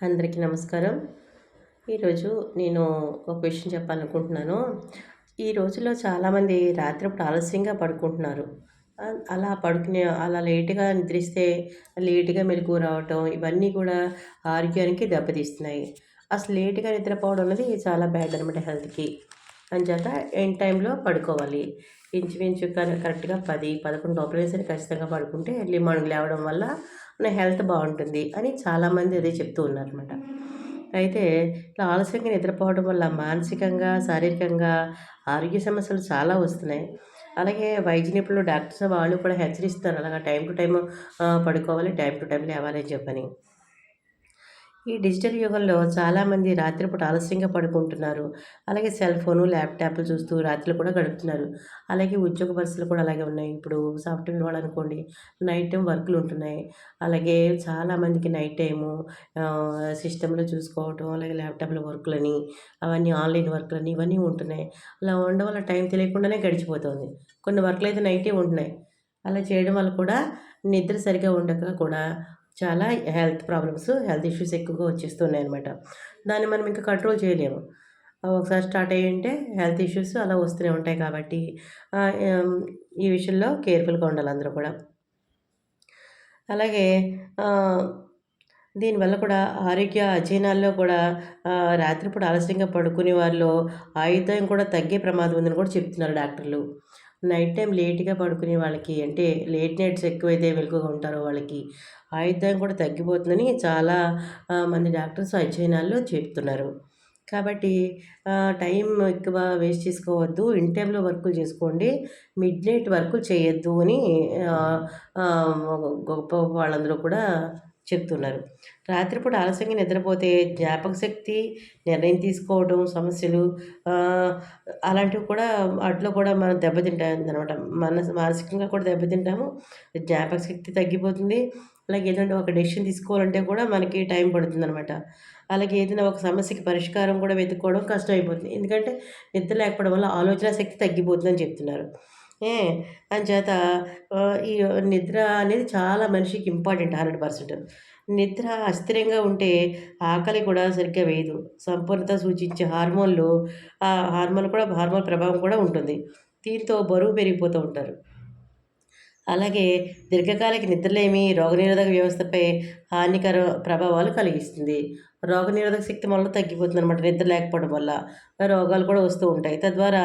అందరికీ నమస్కారం. ఈరోజు నేను ఒక విషయం చెప్పాలనుకుంటున్నాను. ఈ రోజుల్లో చాలామంది రాత్రిపూట ఆలస్యంగా పడుకుంటున్నారు. అలా పడుకునే అలా లేటుగా నిద్రిస్తే లేటుగా మెలకు రావటం ఇవన్నీ కూడా ఆరోగ్యానికి దెబ్బతీస్తున్నాయి. అసలు లేటుగా నిద్రపోవడం అనేది చాలా బ్యాడ్ అనమాట హెల్త్కి. అంచేత ఎన్ టైంలో పడుకోవాలి. ఇంచుమించు కరెక్ట్గా పది పదకొండు లోపల సరే ఖచ్చితంగా పడుకుంటే ఎర్లీ మార్నింగ్ లేవడం వల్ల మన హెల్త్ బాగుంటుంది అని చాలామంది అదే చెప్తూ ఉన్నారనమాట అయితే ఇట్లా ఆలస్యంగా నిద్రపోవడం వల్ల మానసికంగా శారీరకంగా ఆరోగ్య సమస్యలు చాలా వస్తున్నాయి. అలాగే వైద్య నిపుణులు డాక్టర్స్ వాళ్ళు కూడా హెచ్చరిస్తారు. అలాగా టైం టు టైం పడుకోవాలి టైం టు టైం లేవాలి అని చెప్పని. ఈ డిజిటల్ యుగంలో చాలామంది రాత్రిపూట ఆలస్యంగా పడుకుంటున్నారు. అలాగే సెల్ ఫోను ల్యాప్టాప్లు చూస్తూ రాత్రులు కూడా గడుపుతున్నారు. అలాగే ఉద్యోగ పరిస్థితులు కూడా అలాగే ఉన్నాయి. ఇప్పుడు సాఫ్ట్వేర్ వాళ్ళు అనుకోండి నైట్ టైం వర్క్లు ఉంటున్నాయి. అలాగే చాలామందికి నైట్ టైము సిస్టంలో చూసుకోవటం అలాగే ల్యాప్టాప్లో వర్క్లని అవన్నీ ఆన్లైన్ వర్క్లని ఇవన్నీ ఉంటున్నాయి. అలా ఉండడం వల్ల టైం తెలియకుండానే గడిచిపోతుంది. కొన్ని వర్కులు అయితే నైటే ఉంటున్నాయి. అలా చేయడం వల్ల కూడా నిద్ర సరిగా ఉండక కూడా చాలా హెల్త్ ప్రాబ్లమ్స్ హెల్త్ ఇష్యూస్ ఎక్కువగా వచ్చేస్తున్నాయి అనమాట దాన్ని మనం ఇంకా కంట్రోల్ చేయలేము. ఒకసారి స్టార్ట్ అయ్యి హెల్త్ ఇష్యూస్ అలా వస్తూనే ఉంటాయి కాబట్టి ఈ విషయంలో కేర్ఫుల్గా ఉండాలి అందరూ కూడా. అలాగే దీనివల్ల కూడా ఆరోగ్య అధ్యయనాల్లో కూడా రాత్రిపూట ఆలస్యంగా పడుకునే వారిలో ఆయుధం కూడా తగ్గే ప్రమాదం ఉందని కూడా చెప్తున్నారు డాక్టర్లు. నైట్ టైం లేట్గా పడుకునే వాళ్ళకి అంటే లేట్ నైట్స్ ఎక్కువైతే వెలుగుగా ఉంటారో వాళ్ళకి ఆయుర్దాయం కూడా తగ్గిపోతుందని చాలా మంది డాక్టర్స్ అధ్యయనాల్లో చెప్తున్నారు. కాబట్టి టైం ఎక్కువ వేస్ట్ చేసుకోవద్దు. ఇన్ టైంలో వర్కులు చేసుకోండి. మిడ్ నైట్ వర్కులు చేయొద్దు అని గొప్ప వాళ్ళందరూ కూడా చెప్తున్నారు. రాత్రిపూట ఆలస్యంగా నిద్రపోతే జ్ఞాపక శక్తి నిర్ణయం తీసుకోవడం సమస్యలు అలాంటివి కూడా వాటిలో కూడా మనం దెబ్బతింటుంది అనమాట మన మానసికంగా కూడా దెబ్బతింటాము. జ్ఞాపక శక్తి తగ్గిపోతుంది. అలాగే ఏదంటే ఒక డెసిషన్ తీసుకోవాలంటే కూడా మనకి టైం పడుతుంది అనమాట అలాగే ఏదైనా ఒక సమస్యకి పరిష్కారం కూడా వెతుక్కోవడం కష్టం అయిపోతుంది ఎందుకంటే నిద్ర లేకపోవడం వల్ల ఆలోచన శక్తి తగ్గిపోతుందని చెప్తున్నారు. ఏ అంచేత ఈ నిద్ర అనేది చాలా మనిషికి ఇంపార్టెంట్ హండ్రెడ్ పర్సెంట్. నిద్ర అస్థిరంగా ఉంటే ఆకలి కూడా సరిగ్గా వేయదు. సంపూర్ణత సూచించే హార్మోన్లు ఆ హార్మోన్ కూడా హార్మోన్ ప్రభావం కూడా ఉంటుంది. దీంతో బరువు పెరిగిపోతూ ఉంటారు. అలాగే దీర్ఘకాలిక నిద్రలేమి రోగనిరోధక వ్యవస్థపై హానికర ప్రభావాలు కలిగిస్తుంది. రోగనిరోధక శక్తి మనలో తగ్గిపోతుంది అనమాట నిద్ర లేకపోవడం వల్ల. రోగాలు కూడా వస్తూ ఉంటాయి. తద్వారా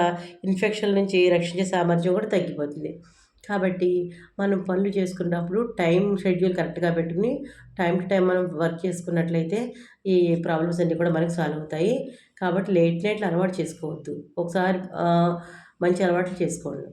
ఇన్ఫెక్షన్ నుంచి రక్షించే సామర్థ్యం కూడా తగ్గిపోతుంది. కాబట్టి మనం పనులు చేసుకున్నప్పుడు టైం షెడ్యూల్ కరెక్ట్గా పెట్టుకుని టైం టు టైం మనం వర్క్ చేసుకున్నట్లయితే ఈ ప్రాబ్లమ్స్ అన్నీ కూడా మనకు సాల్వ్ అవుతాయి. కాబట్టి లేట్ నైట్లు అలవాటు చేసుకోవద్దు. ఒకసారి మంచి అలవాట్లు చేసుకోండి.